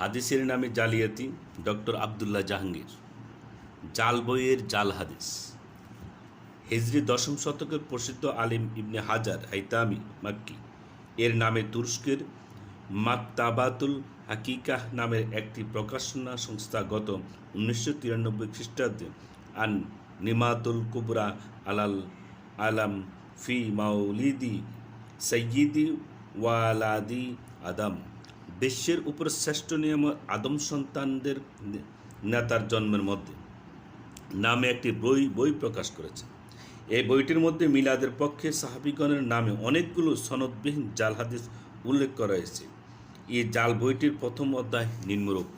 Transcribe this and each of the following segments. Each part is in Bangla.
হাদিসের নামে জালিয়াতি, ডক্টর আবদুল্লাহ জাহাঙ্গীর। জাল বইয়ের জাল হাদিস। হিজরি দশম শতকের প্রসিদ্ধ আলিম ইবনে হাজার হাইতামি, মাক্কি। এর নামে তুরস্কের মাক্তাবাতুল হাকিকাহ নামের একটি প্রকাশনা সংস্থা গত উনিশশো তিরানব্বই খ্রিস্টাব্দে, আন নিমাতুল কুবরা আলাল আলাম ফি মাউলিদি সৈয়দি ওয়ালাদি আদম। বিশ্বের উপর শ্রেষ্ঠ নিয়ম আদম সন্তানদের নেতার জন্মের মধ্যে। নামে একটি বই বই প্রকাশ করেছে। এই বইটির মধ্যে মিলাদের পক্ষে সাহাবিগণের নামে অনেকগুলো সনদবিহীন জাল হাদিস উল্লেখ করা হয়েছে। এই জাল বইটির প্রথম অধ্যায় নিম্নরূপ।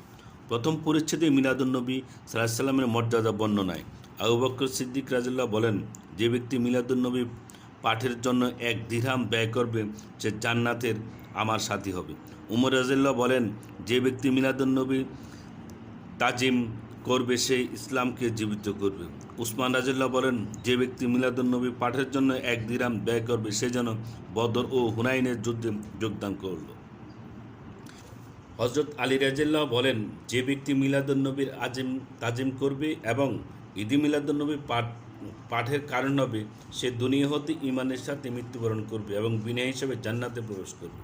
প্রথম পরিচ্ছেদে মিলাদুন্নবী সাল্লাহ সাল্লামের মর্যাদা বর্ণনায় আবু বকর সিদ্দিক রাজুল্লাহ বলেন, যে ব্যক্তি মিলাদুন্নবী পাঠের জন্য এক দিরহাম ব্যয় করবে সে জান্নাতের আমার সাথী হবে। উমর রাজিল্লাহ বলেন, যে ব্যক্তি মিলাদুন্নবী তাজিম করবে, সে ইসলামকে জীবিত করবে। উসমান রাজিল্লাহ বলেন, যে ব্যক্তি মিলাদুন্নবী পাঠের জন্য এক দিরাম ব্যয় করবে, সে যেন বদর ও হুনাইনের যুদ্ধে যোগদান করল। হজরত আলী রাজিল্লাহ বলেন, যে ব্যক্তি মিলাদুন্নবীর আজিম, তাজিম করবে এবং ঈদি মিলাদুন্নবী পাঠ পাঠের কারণ হবে সে দুনিয়া হতে ইমানের সাথে মৃত্যুবরণ করবে এবং বিনয় হিসেবে জান্নাতে প্রবেশ করবে।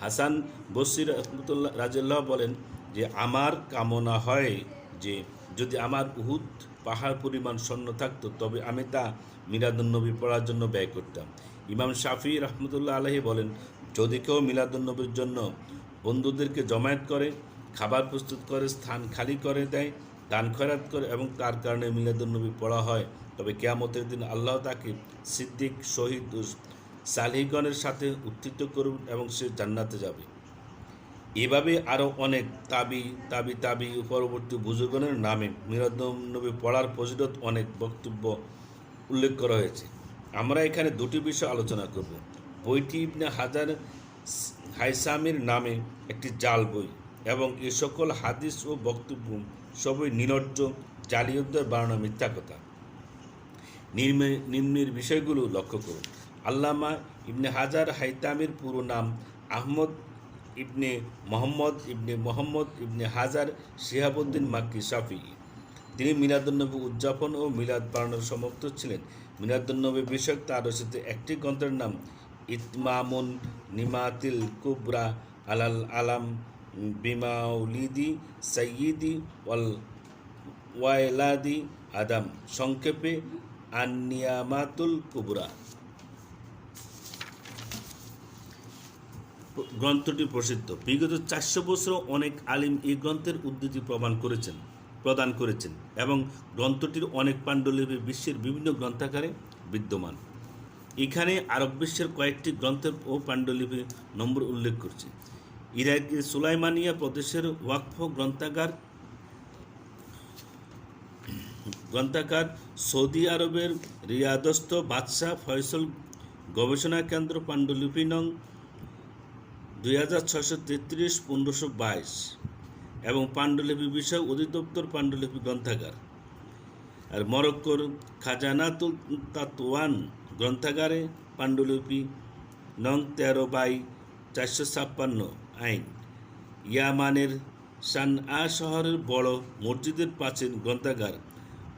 হাসান বসির রহমতুল্লাহ রাজুল্লাহ বলেন যে, আমার কামনা হয় যে, যদি আমার উহুদ পাহাড় পরিমাণ স্বর্ণ থাকতো, তবে আমি তা মিলাদুন্নবী পড়ার জন্য ব্যয় করতাম। ইমাম শাফি রহমতুল্লাহ আলহী বলেন, যদি কেউ মিলাদুন্নবীর জন্য বন্ধুদেরকে জমায়েত করে, খাবার প্রস্তুত করে, স্থান খালি করে দেয় দান খয়রাত করে এবং তার কারণে মিলাদুন্নবী পড়া হয়। তবে কেয়ামতের দিন আল্লাহ তাকে সিদ্দিক, শহীদ সালিহগণের সাথে উত্থিত করুন এবং সে জান্নাতে যাবে। এভাবে আরও অনেক তাবি তাবি তাবি পরবর্তী বুজুর্গণের নামে মিরাদনবী পড়ার ফজিলত অনেক বক্তব্য উল্লেখ করা হয়েছে। আমরা এখানে দুটি বিষয় আলোচনা করব। বইটি ইবনে হাজার হাইসামির নামে একটি জাল বই এবং এ সকল হাদিস ও বক্তব্য সবই নিরজ্জ জালিয়তদের বানানো মিথ্যা কথা। নিম্নে নিম্নের বিষয়গুলো লক্ষ্য করুন। আল্লামা ইবনে হাজার হাইতামির পুরো নাম আহমদ ইবনে মোহাম্মদ ইবনে মোহাম্মদ ইবনে হাজার শিহাবুদ্দিন মাক্কি শাফি। তিনি মিলাদুন্নবী উদযাপন ও মিলাদ পালনের সমাপ্ত ছিলেন। মিলাদুন্নবী বিষয়ক তার রচিত একটি গ্রন্থের নাম ইতমামুন নিমাতিল কুবরা আলাল আলাম। বিমাউলিদি সৈয়দি ওয়াল ওয়াইলাদি, আদাম। সংক্ষেপে, আন্নিয়ামাতুল কুবরা। গ্রন্থটি প্রসিদ্ধ। বিগত চারশো বছর অনেক আলিম এই গ্রন্থের উদ্ধৃতি প্রমাণ করেছেন, প্রদান করেছেন এবং গ্রন্থটির অনেক পাণ্ডুলিপি বিশ্বের বিভিন্ন গ্রন্থাগারে বিদ্যমান। এখানে আরব বিশ্বের কয়েকটি গ্রন্থের ও পাণ্ডুলিপি নম্বর উল্লেখ করছে। ইরাকের সুলাইমানিয়া প্রদেশের ওয়াকফ গ্রন্থাগার গ্রন্থাগার সৌদি আরবের রিয়াদস্থ বাদশাহ ফয়সল গবেষণা কেন্দ্র পাণ্ডুলিপি নং দুই হাজার ছশো তেত্রিশ পনেরোশো বাইশ এবং পাণ্ডুলিপি বিষয় অধিদপ্তর পাণ্ডুলিপি গ্রন্থাগার। আর মরক্কোর খাজানাতুল তাতওয়ান গ্রন্থাগারে পাণ্ডুলিপি নং তেরো বাই চারশো ছাপ্পান্ন। আইন। ইয়ামানের সান আ শহরের বড় মসজিদের প্রাচীন গ্রন্থাগার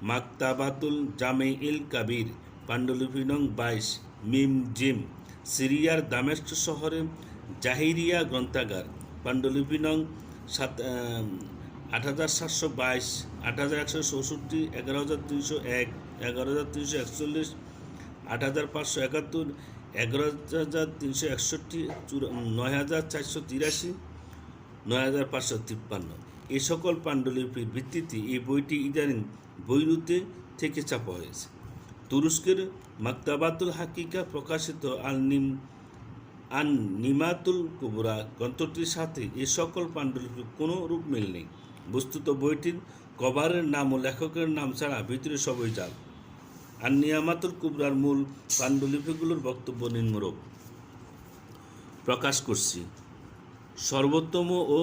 মাকতাবাতুল জামে ইল কাবির, পাণ্ডুলিপি নং বাইশ, মিম জিম, সিরিয়ার দামেস্ক শহরে জাহিরিয়া গ্রন্থাগার, পাণ্ডুলিপি নং সাত আট হাজার সাতশো বাইশ আট হাজার একশো চৌষট্টি, এগারো হাজার তিনশো এক, এগারো হাজার তিনশো একচল্লিশ আট হাজার পাঁচশো একাত্তর, এগারো হাজার তিনশো একষট্টি নয় হাজার চারশো তিরাশি, নয় হাজার পাঁচশো তিপ্পান্ন। এই সকল পাণ্ডুলিপির ভিত্তিতে এই বইটি ইদানিং বৈরুতে থেকে ছাপা হয়েছে। তুরস্কের মাকতাবাতুল হাকিকা প্রকাশিত আল নিম আন নিমাতুল কুবরা গ্রন্থটির সাথে এ সকল পাণ্ডুলিপির কোনো রূপ মিল নেই। বস্তুত বইটির কভারের নাম ও লেখকের নাম ছাড়া ভিতরে সবই জাল। আর নিয়ামাতুল কুবরার মূল পাণ্ডুলিপিগুলোর বক্তব্য নিম্নরূপ। প্রকাশ করছি। সর্বোত্তম ও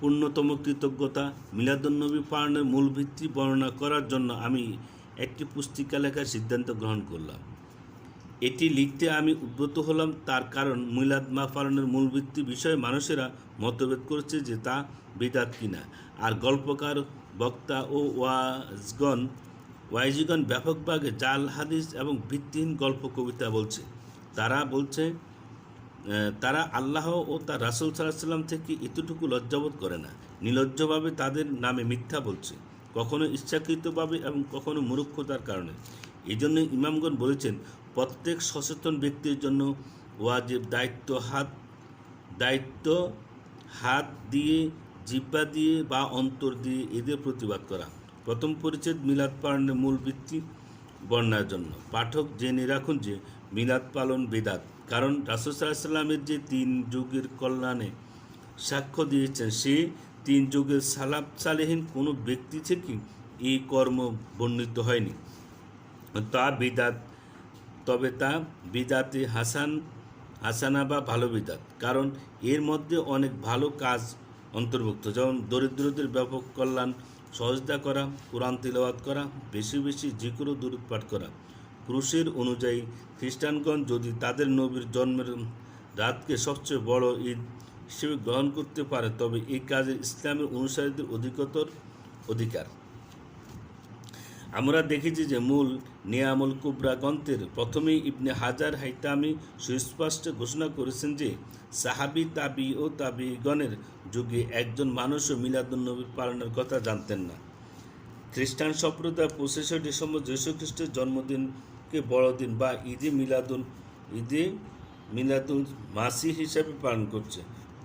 পূর্ণতম কৃতজ্ঞতা মিলাদুন্নবী পালনের মূল ভিত্তি বর্ণনা করার জন্য আমি একটি পুস্তিকা লেখার সিদ্ধান্ত গ্রহণ করলাম। এটি লিখতে আমি উদ্বুদ্ধ হলাম তার কারণ মিলাদ মা পালনের মূল ভিত্তি বিষয়ে মানুষেরা মতভেদ করছে যে তা বিদাত কিনা। আর গল্পকার, বক্তা ও ওয়াজগণ ওয়াইজিগণ ব্যাপকভাবে জাল, হাদিস এবং ভিত্তিহীন গল্প, কবিতা বলছে। তারা বলছে তারা আল্লাহ ও তার রাসুল সাল্লাম থেকে এতটুকু লজ্জাবোধ করে না। নিলজ্জভাবে তাদের নামে মিথ্যা বলছে। কখনো ইচ্ছাকৃতভাবে এবং কখনো মূর্খতার কারণে। এই জন্য ইমামগণ বলেছেন, প্রত্যেক সচেতন ব্যক্তির জন্য ওয়াজিব দায়িত্ব হাত দায়িত্ব হাত দিয়ে জিব্বা দিয়ে বা অন্তর দিয়ে এদের প্রতিবাদ করা। প্রথম পরিচ্ছেদ মিলাদ পালনের মূল ভিত্তি বর্ণার জন্য। পাঠক জেনে রাখুন যে মিলাদ পালন বেদাত, কারণ রাসুসাল্লামের যে তিন যুগের কল্যাণে সাক্ষ্য দিয়েছেন, সে তিন যুগের সালাব সালেহীন কোনো ব্যক্তি থেকে এই কর্ম বর্ণিত হয়নি। তা বিদাত, তবে তা বিদাতে হাসান, হাসানা বা ভালো বিদাত, কারণ এর মধ্যে অনেক ভালো কাজ অন্তর্ভুক্ত। যেমন দরিদ্রদের ব্যাপক কল্যাণ সহজতা করা, কোরআন তিলাওয়াত করা, বেশি বেশি জিকুর দূরত পাঠ করা। ক্রুশের অনুযায়ী খ্রিস্টানগণ যদি তাদের নবীর জন্মের রাতকে সবচেয়ে বড় ঈদ হিসেবে গ্রহণ করতে পারে, তবে এই কাজে ইসলামের অনুসারীদের অধিকতর অধিকার। আমরা দেখেছি যে মূল নিয়ামুল কুবরা গ্রন্থের প্রথমেই ইবনে হাজার হাইতামি সুস্পষ্ট ঘোষণা করেছেন যে সাহাবি, তাবি ও তাবিগণের যুগে একজন মানুষও মিলাদুন্নবীর পালনের কথা জানতেন না। খ্রিস্টান সম্প্রদায় পঁচিশে ডিসেম্বর যীশু খ্রিস্টের জন্মদিনকে বড়দিন বা ঈদে মিলাদুল ঈদে মিলাদুল মাসি হিসাবে পালন করছে।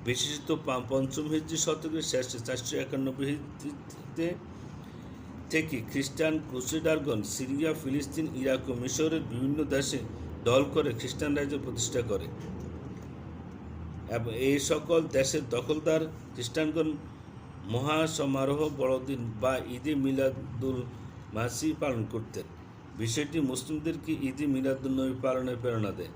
বিশেষত পঞ্চম হিজ্জি শতকের শেষে চারশো একানব্বই থেকে খ্রিস্টান ক্রুসেডারগণ সিরিয়া, ফিলিস্তিন, ইরাক ও মিশরের বিভিন্ন দেশে দল করে খ্রিস্টান রাজ্য প্রতিষ্ঠা করে। এবং এই সকল দেশের দখলদার খ্রিস্টানগণ মহাসমারোহ বড়দিন বা ঈদে মিলাদুল মাসি পালন করতেন। বিষয়টি মুসলিমদেরকে ঈদে মিলাদুলনবী পালনের প্রেরণা দেয়।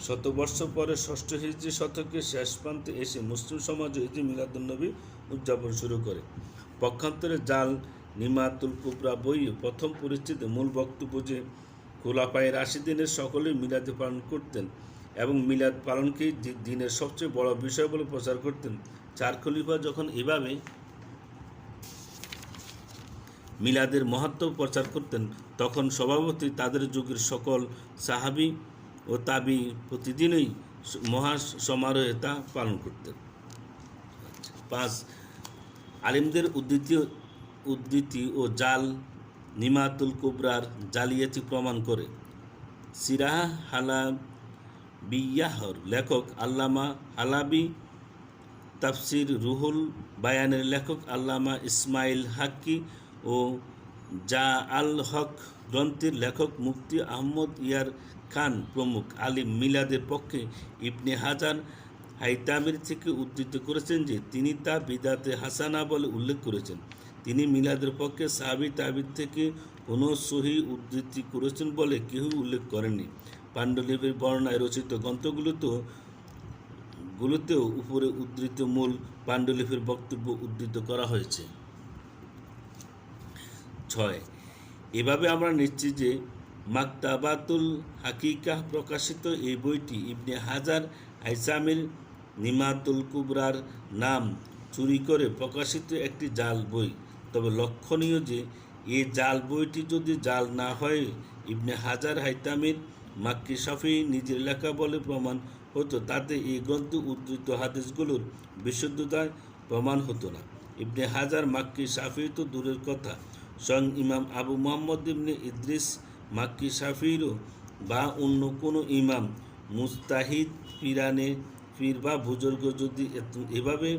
শতবর্ষ পরে ষষ্ঠ হিজরি শতকের শেষ প্রান্তে এসে মুসলিম সমাজ ঈদে মিলাদুলনবী উদযাপন শুরু করে। পক্ষান্তরে জাল নিমাতুল কুবরা বইয়ে প্রথম পরিস্থিতিতে মূল বক্তব্য যে খোলাপায়ের আশি দিনের সকলেই মিলাদে পালন করতেন এবং মিলাদ পালনকেই দি- দিনের সবচেয়ে বড় বিষয় বলে প্রচার করতেন। চার খলিফা যখন এভাবে মিলাদের মহত্ব প্রচার করতেন, তখন স্বভাবতই তাদের যুগের সকল সাহাবি ও তাবি প্রতিদিনই মহা সমারোহে তা পালন করতেন। পাঁচ, আলিমদের উদ্ধৃতি উদ্ধৃতি ও জাল নিমাতুল কুবরার জালিয়াতি প্রমাণ করে। সিরাহ হালা বিয়াহর লেখক আল্লামা হালাবি তাফসির রুহুল বায়ানের লেখক আল্লামা ইসমাইল হাক্কি ও জা আল হক গ্রন্থের লেখক মুফতি আহমদ ইয়ার খান প্রমুখ আলিম মিলাদের পক্ষে ইবনে হাজার হাইতামির থেকে উদ্ধৃত করেছেন যে তিনি তা বিদাতে হাসানা বলে উল্লেখ করেছেন। তিনি মিলাদের পক্ষে সাহাবি তাবিদ থেকে কোনো সহি উদ্ধৃতি করেছেন বলে কেউ উল্লেখ করেনি পাণ্ডুলিপির বর্ণায় রচিত গ্রন্থগুলোতেও গুলোতেও উপরে উদ্ধৃত মূল পাণ্ডুলিপির বক্তব্য উদ্ধৃত করা হয়েছে। ছয়, এভাবে আমরা নিশ্চিত যে মাকতাবাতুল হাকিকা প্রকাশিত এই বইটি ইবনে হাজার আইসামির নিমাতুল কুবরার নাম চুরি করে প্রকাশিত একটি জাল বই। তবে লক্ষণীয় যে এই জাল বইটি যদি জাল না হয়, ইবনে হাজার হাইতামির মাক্কি শাফি নিজের লেখা বলে প্রমাণ হতো, তাতে এই গ্রন্থ উদ্ধৃত হাদিসগুলোর বিশুদ্ধতায় প্রমাণ হতো না। ইবনে হাজার মাক্কি শাফি তো দূরের কথা। স্বয়ং ইমাম আবু মোহাম্মদ ইবনে ইদ্রিস মাক্কি শাফিরও বা অন্য কোনো ইমাম মুস্তাহিদ, পিরানে পীর বা বুজুর্গ যদি এভাবে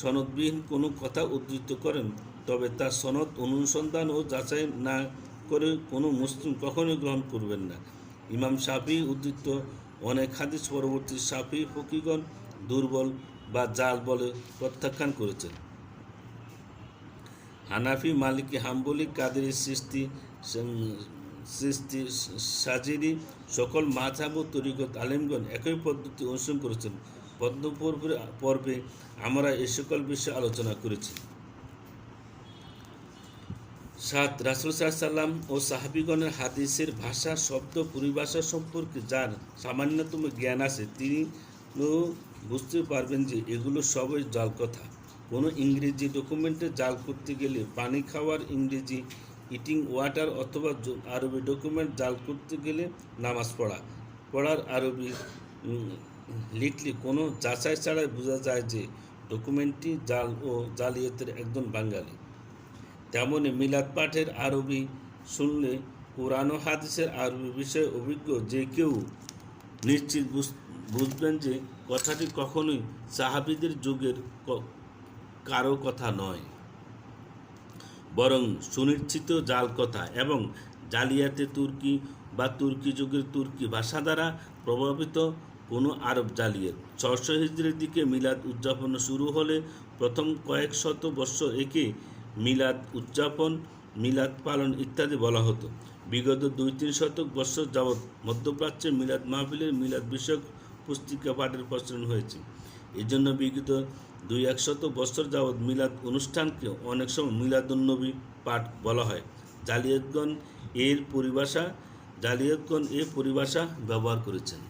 সনদবিহীন কোনো কথা উদ্ধৃত করেন তবে তার সনদ অনুসন্ধান ও যাচাই না করে কোনো মুসলিম কখনোই গ্রহণ করবেন না। ইমাম সাফি উদ্ধৃত অনেক হাদিস পরবর্তী সাফি ফকিগণ দুর্বল বা জাল বলে প্রত্যাখ্যান করেছেন। হানাফি মালিকি হাম্বলি, কাদেরি সৃষ্টি সৃষ্টি সাজিরি সকল মাঝাব ও তরিকত আলিমগণ একই পদ্ধতি অনুসরণ করেছেন। পদ্ম পর্বে পর্বে আমরা এ সকল বিষয়ে আলোচনা করেছি। সাত, রাসুল সাল্লাম ও সাহাবিগণের হাদিসের ভাষা, শব্দ, পরিভাষা সম্পর্কে যার সামান্যতম জ্ঞান আছে তিনি বুঝতে পারবেন যে এগুলো সবই জাল কথা। কোনো ইংরেজি ডকুমেন্টে জাল করতে গেলে পানি খাওয়ার ইংরেজি, ইটিং ওয়াটার অথবা আরবি ডকুমেন্ট জাল করতে গেলে নামাজ পড়া। পড়ার আরবি লিখলে কোনো যাচাই ছাড়াই বোঝা যায় যে ডকুমেন্টটি জাল ও জালিয়াতের একজন বাঙালি। তেমনি মিলাদ পাঠের আরবি শুনলে কোরআন হাদিসের আরবি বিষয়ে অভিজ্ঞ যে কেউ নিশ্চিত বুঝ- বুঝবেন যে কথাটি কখনোই সাহাবিদের যুগের কারও কথা নয়। বরং সুনিশ্চিত জাল কথা এবং জালিয়াতে তুর্কি বা তুর্কি যুগের তুর্কি ভাষা দ্বারা প্রভাবিত কোনো আরব জালিয়াত। ছশো হিজড়ির দিকে মিলাদ উদযাপন শুরু হলে প্রথম কয়েক শত বৎসর একে মিলাদ উদযাপন, মিলাদ পালন ইত্যাদি বলা হতো। বিগত দুই তিন শতক বৎসর যাবৎ মধ্যপ্রাচ্যে মিলাদ মাহফিলের মিলাদ বিষয়ক পুস্তিকা পাঠের প্রচলন হয়েছে। এই জন্য বিগত দুই এক একশত বছর যাবৎ মিলাদ অনুষ্ঠানকে অনেক সময় মিলাদুন্নবী পাঠ বলা হয়। জালিয়াতগণ এর পরিভাষা, জালিয়াতগণ এ পরিভাষা ব্যবহার করেছেন।